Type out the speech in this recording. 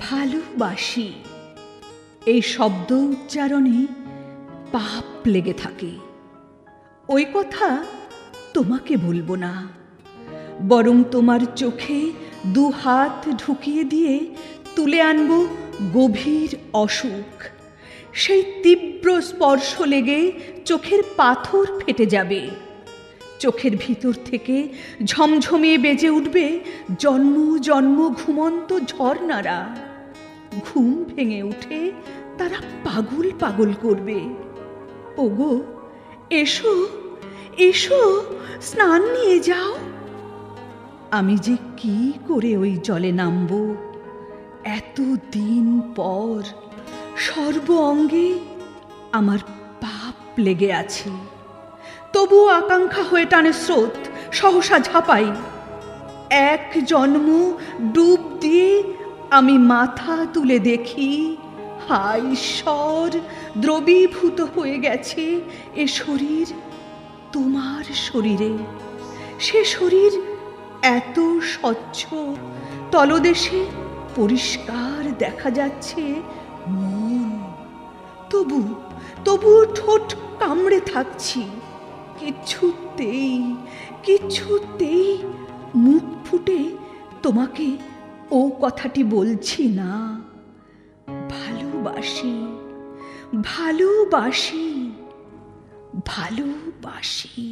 ভালোবাসি। এই শব্দ উচ্চারণে পাপ লেগে থাকে। ওই কথা তোমাকে বলব না। বরং তোমার চোখে দু হাত ঢুকিয়ে দিয়ে তুলে আনব গভীর অসুখ। সেই তীব্র স্পর্শ লেগে চোখের পাথর ফেটে যাবে। চোখের ভিতর থেকে ঝমঝমিয়ে বেজে উঠবে জন্ম জন্ম, ঘুমন্ত ঝর্ণারা। ঘুম ভেঙে উঠে তারা পাগল পাগল করবে। ওগো, এসো এসো, স্নান নিয়ে যাও। আমি যে কি করে ওই জলে নামব? এত দিন পর সর্ব অঙ্গে আমার পাপ লেগে আছে। তবুও আকাঙ্ক্ষা হয়ে টানে স্রোত, সহসা ঝাঁপাই। এক জন্ম ডুব দিয়ে আমি মাথা তুলে দেখি হাই ঈশ্বর, দ্রবীভূত হয়ে গেছে এ শরীর তোমার শরীরে। সে শরীর এত স্বচ্ছ, তলদেশে পরিষ্কার দেখা যাচ্ছে মন। তবু তবু ঠোঁট কামড়ে থাকছি। কিছুতেই কিছুতেই মুখ ফুটে তোমাকে ও কথাটি বলছি না। ভালোবাসি ভালোবাসি ভালোবাসি।